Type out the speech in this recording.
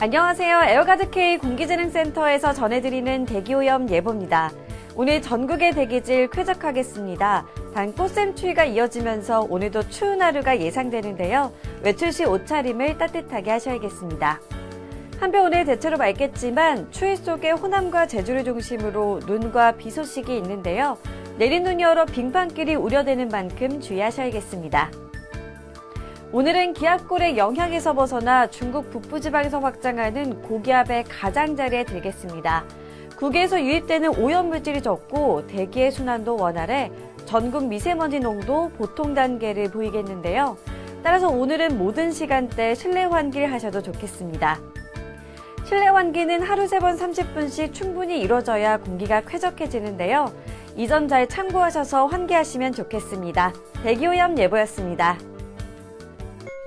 안녕하세요. 에어가드K 공기지능센터에서 전해드리는 대기오염 예보입니다. 오늘 전국의 대기질 쾌적하겠습니다. 단 꽃샘 추위가 이어지면서 오늘도 추운 하루가 예상되는데요. 외출 시 옷차림을 따뜻하게 하셔야겠습니다. 한편 오늘 대체로 맑겠지만 추위 속에 호남과 제주를 중심으로 눈과 비 소식이 있는데요. 내린 눈이 얼어 빙판길이 우려되는 만큼 주의하셔야겠습니다. 오늘은 기압골의 영향에서 벗어나 중국 북부지방에서 확장하는 고기압의 가장자리에 들겠습니다. 국외에서 유입되는 오염물질이 적고 대기의 순환도 원활해 전국 미세먼지 농도 보통 단계를 보이겠는데요. 따라서 오늘은 모든 시간대 실내 환기를 하셔도 좋겠습니다. 실내 환기는 하루 세 번 30분씩 충분히 이루어져야 공기가 쾌적해지는데요. 이 점 잘 참고하셔서 환기하시면 좋겠습니다. 대기오염 예보였습니다.